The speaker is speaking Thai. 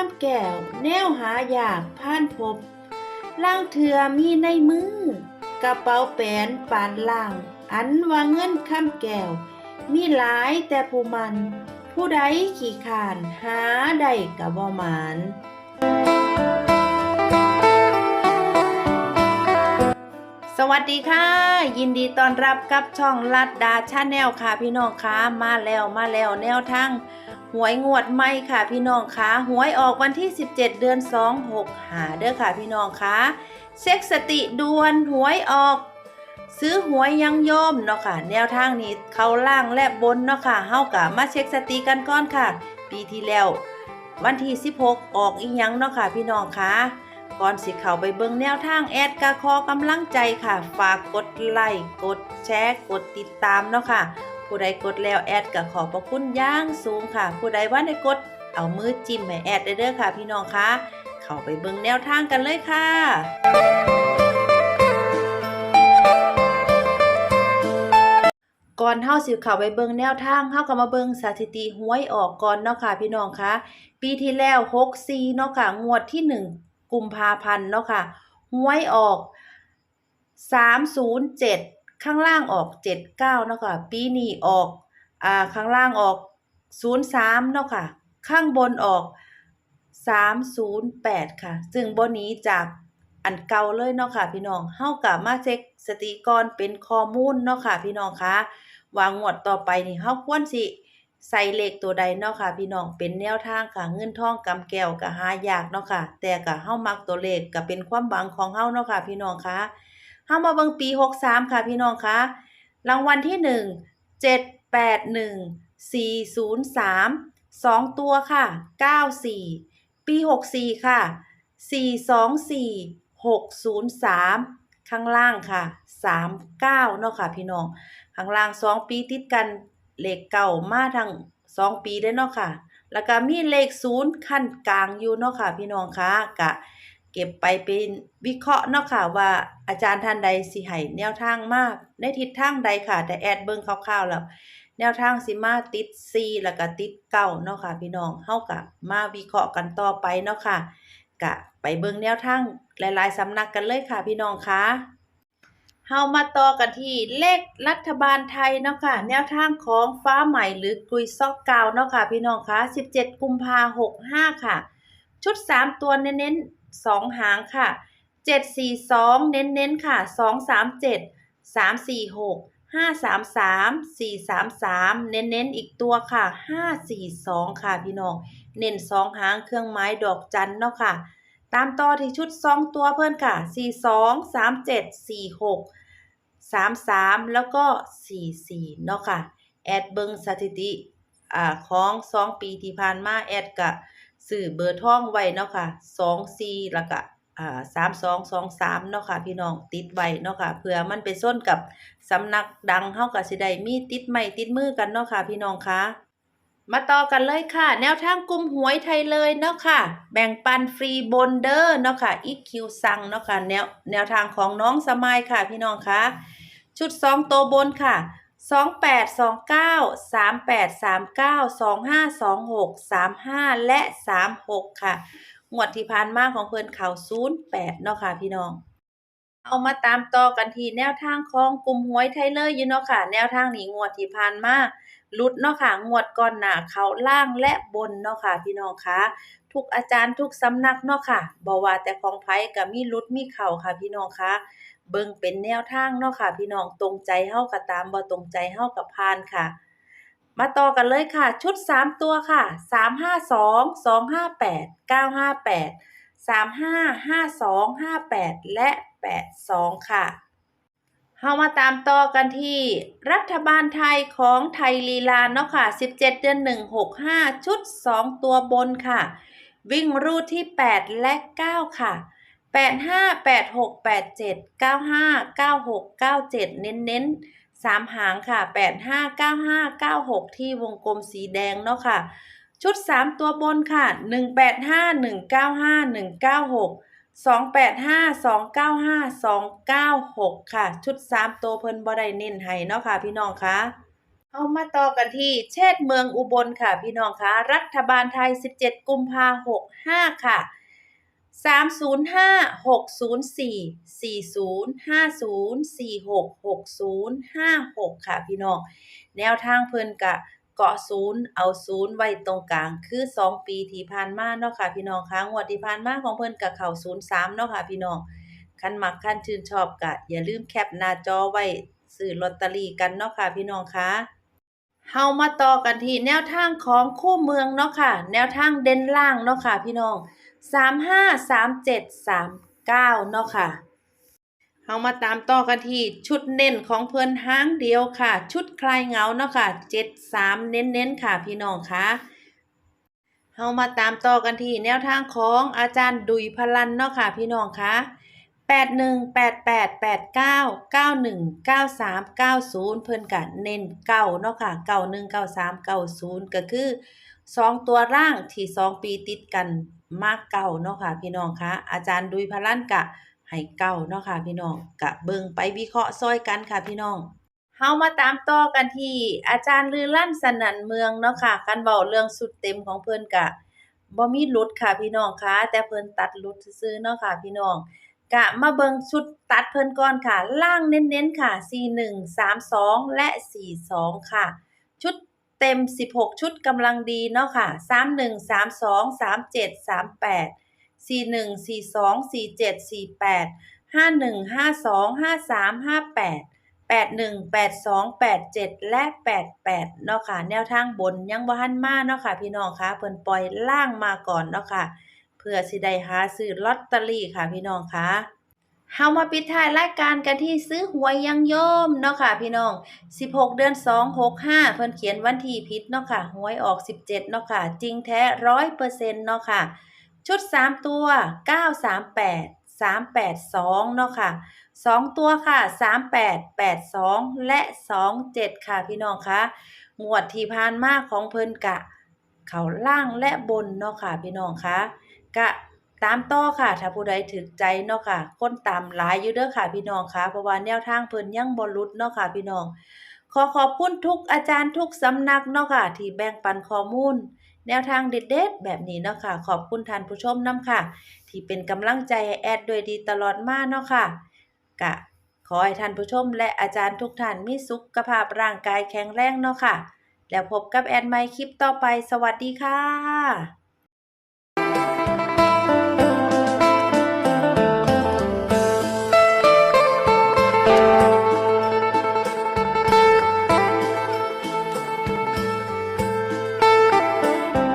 ข้ามแก้ว แนวหาอยากผ่านพบ ล่างเถือมีในมือ กระเป๋าแปนปานล่าง อันว่าเงินข้ามแก้ว มีหลายแต่ผู้มัน ผู้ใดขี่ขานหาได้กะบ่หมานสวัสดีค่ะ ยินดีต้อนรับกับช่องลัดดาชาแนลค่ะพี่น้องค่ะมาแล้วมาแล้วแนวทาง หวยงวดใหม่ค่ะพี่น้องคะหวยออกวันที่ 17 เดือน 2 6 หาเด้อค่ะพี่น้องคะเช็คสติด่วนหวยออก ซื้อหวยยังโยมเนาะค่ะ แนวทางนี้เขาล่างและบนเนาะค่ะเฮากะมาเช็คสติกันก่อนค่ะ ปีที่แล้ว วันที่ 16 ออกอีหยังเนาะค่ะพี่น้องคะก่อนสิเข้าไปเบิ่งแนวทางแอดกะขอกำลังใจค่ะ ฝากกดไลค์กดแชร์กดติดตามเนาะค่ะ ผู้ใดกดแล้วแอดก็ขอบพระคุณย่างสูงค่ะ ผู้ใดว่าได้กดเอามือจิ้มให้แอดได้เด้อค่ะ พี่น้องคะเข้าไปเบิ่งแนวทางกันเลยค่ะก่อนเฮาสิเข้าไปเบิ่งแนวทางเฮาก็มาเบิ่งสถิติหวยออกก่อนเนาะค่ะ พี่น้องคะปีที่แล้ว64เนาะค่ะงวดที่ 1 กุมภาพันธ์เนาะค่ะหวยออก 307 ข้างล่างออก79เนาะค่ะ ปีนี้ออก อ่า ข้างล่างออก03เนาะค่ะ ข้างบนออก308ค่ะ ซึ่งบนนี้จากอันเก่าเลยเนาะค่ะ พี่น้องเฮากับมาเช็คสติก่อนเป็นข้อมูลเนาะค่ะ พี่น้องคะวางงวดต่อไปนี่เฮาควรสิใส่เลขตัวใดเนาะค่ะ พี่น้องเป็นแนวทางค่ะ เงินทองกำแก้วก็หายากเนาะค่ะ แต่ก็เฮามักตัวเลขก็เป็นความหวังของเฮาเนาะค่ะ พี่น้องคะ เฮามาเบิ่งปี 63 ค่ะพี่น้องคะรางวัลที่ 1 781 403 2 ตัวค่ะ 94 ปี 64 ค่ะ 424 603 ข้างล่างค่ะ 39 เนาะค่ะพี่น้อง ข้างล่าง 2 ปีติดกันเลขเก่ามาทั้ง 2 ปีได้เนาะค่ะ แล้วก็มีเลขศูนย์ขั้นกลางอยู่เนาะค่ะพี่น้องคะกะ เก็บไปเป็นวิเคราะห์เนาะค่ะว่าอาจารย์ท่านใดสิให้แนวทางมากในทิศทางใดค่ะ แต่แอดเบิ่งคร่าวๆแล้วแนวทางสิมาติด4แล้วก็ติดเก้าเนาะค่ะ พี่น้องเฮากะมาวิเคราะห์กันต่อไปเนาะค่ะกะไปเบิ่งแนวทางหลายๆสำนักกันเลยค่ะ พี่น้องคะเฮามาต่อกันที่เลขรัฐบาลไทยเนาะค่ะ แนวทางของฟ้าใหม่หรือกุยซอกกาวเนาะค่ะ พี่น้องคะ17 กุมภา65ค่ะ ชุด 3 ตัวเน้นๆ 2หางค่ะ742เน้นๆค่ะ237 346 533 433เน้นๆอีกตัวค่ะ542ค่ะพี่น้อง เน้น2หางเครื่องไม้ดอกจันเนาะค่ะ ตามต่อที่ชุด2ตัวเพิ่อนค่ะ42 37 46 33แล้วก็44เนาะค่ะ แอดเบิงสถิติอ่าของ2ปีที่ผ่านมาแอดกะ ซื้อเบอร์ท่องไว้เนาะค่ะ24แล้วก็อ่า3223เนาะค่ะพี่น้องติดไว้เนาะค่ะเผื่อมันไปส้นกับสำนักดังเฮาก็สิได้มีติดไม้ติดมือกันเนาะค่ะพี่น้องคะมาต่อกันเลยค่ะ แนวทางกลุ่มหวยไทยเลยเนาะค่ะ แบ่งปันฟรีบนเดอร์เนาะค่ะอีคิวสั่งเนาะค่ะแนวแนวทางของน้องสมายค่ะพี่น้องคะชุด2ตัวบนค่ะ 28 29 38 39 25 26 35และ36ค่ะ งวดที่ผ่านมาของเพิ่นเขา08เนาะค่ะพี่น้องเอามาตามต่อกันทีแนวทางของกลุ่มหวยไทเลยอยู่เนาะค่ะ แนวทางนี้งวดที่ผ่านมาลุดเนาะค่ะ งวดก่อนหน้าเขาล่างและบนเนาะค่ะพี่น้องคะทุกอาจารย์ทุกสำนักเนาะค่ะบ่ว่าแต่ของไผก็มีลุดมีเข้าค่ะพี่น้องคะ เบิ่งเป็นแนวทางเนาะค่ะ พี่น้องตรงใจเฮาก็ตามบ่ตรงใจเฮาก็ผ่านค่ะ มาต่อกันเลยค่ะ ชุด 3 ตัวค่ะ 352 258 958 35 52 58 และ 82 ค่ะเฮามาตามต่อกันที่รัฐบาลไทยของไทยลีลาเนาะค่ะ 17 เดือน 1 65 ชุด 2 ตัวบนค่ะ วิ่งรูดที่ 8 และ 9 ค่ะ แปดห้าแปดหกแปดเจ็ดเก้าห้าเก้าหกเก้าเจ็ดเน้นเน้นสามหางค่ะแปดห้าเก้าห้าเก้าหกที่วงกลมสีแดงเนาะค่ะ ชุดสามตัวบนค่ะหนึ่งแปดห้าหนึ่งเก้าห้าหนึ่งเก้าหกสองแปดห้าสองเก้าห้าสองเก้าหกค่ะ ชุดสามตัวเพิ่นบอได้เน้นให้เนาะค่ะ พี่น้องคะเอามาต่อกันที่เชตเมืองอุบลค่ะ พี่น้องคะรัฐบาลไทยสิบเจ็ดกุมภาหกห้าค่ะ 305 604 4050 46 60 56 ค่ะพี่น้อง แนวทางเพิ่นกะเกาะศูนย์เอาศูนย์ไว้ตรงกลาง คือ 2 ปีที่ผ่านมาเนาะค่ะพี่น้องคะงวดที่ผ่านมาของเพิ่นกะเข้า03เนาะค่ะพี่น้อง คันมักคันชื่นชอบกะ อย่าลืมแคปหน้าจอไว้ซื้อลอตเตอรี่กันเนาะค่ะพี่น้องคะเฮามาต่อกันที่แนวทางของคู่เมืองเนาะค่ะ แนวทางเด่นล่างเนาะค่ะพี่น้อง สามห้าสามเจ็ดสามเก้าเนาะค่ะเอามาตามต่อกันที่ชุดเน้นของเพื่อนห้างเดียวค่ะ ชุดคลายเงาเนาะค่ะเจ็ดสามเน้นๆค่ะพี่น้องคะเอามาตามต่อกันที่แนวทางของอาจารย์ดุยพลันเนาะค่ะพี่น้องคะ 81 88 89 91 93 90 เพิ่นก็เน้นเก้าเนาะค่ะ91 93 90 ก็คือ 2 ตัวร่างที่ 2 ปีติดกันมากเก่าเนาะค่ะพี่น้องคะอาจารย์ดุยพลันกะให้เก่าเนาะค่ะพี่น้องกะเบิ่งไปวิเคราะห์ซอยกันค่ะพี่น้องเฮามาตามต่อกันที่อาจารย์ลือลั่นสนั่นเมืองเนาะค่ะคันเว้าเรื่องสุดเต็มของเพิ่นกะบ่มีหลุดค่ะพี่น้องคะแต่เพิ่นตัดหลุดซื่อเนาะค่ะพี่น้อง กะมาเบิงชุดตัดเพิ่นก่อนค่ะ ล่างเน้นๆค่ะ 41 32 และ 42 ค่ะ ชุดเต็ม 16 ชุดกำลังดีเนาะค่ะ 31 32 37 38 41 42 47 48 51 52 53 58 81 82 87 และ 88 เนาะค่ะ แนวทางบนยังบ่ทันมาเนาะค่ะ พี่น้องคะเพิ่นปล่อยล่างมาก่อนเนาะค่ะ เพื่อสิได้หาซื้อลอตเตอรี่ค่ะพี่น้องคะเฮามาปิดท้ายรายการกันที่ซื้อหวยยังโยมเนาะค่ะพี่น้อง 16 เดือน 2 65 เพิ่นเขียนวันที่ผิดเนาะค่ะหวยออก 17เนาะค่ะ จริงแท้100%เนาะค่ะ ชุด 3 ตัว 938 382เนาะค่ะ 2 ตัวค่ะ 38 82 และ 27 ค่ะพี่น้องคะงวดที่ผ่านมาของเพิ่นกะ เขาล่างและบนเนาะค่ะพี่น้องคะ กะตามต่อค่ะ ถ้าผู้ใดถึกใจเนาะค่ะ คนตามหลายอยู่เด้อค่ะ พี่น้องค่ะเพราะว่าแนวทางเพิ่นยังบ่ลุดเนาะค่ะ พี่น้อง ขอขอบคุณทุกอาจารย์ทุกสำนักเนาะค่ะ ที่แบ่งปันข้อมูล แนวทางเด็ดๆแบบนี้เนาะค่ะ ขอบคุณท่านผู้ชมน้ำค่ะ ที่เป็นกำลังใจให้แอดด้วยดีตลอดมาเนาะค่ะกะขอให้ท่านผู้ชมและอาจารย์ทุกท่านมีสุขภาพร่างกายแข็งแรงเนาะค่ะ แล้วพบกับแอดใหม่คลิปต่อไป สวัสดีค่ะ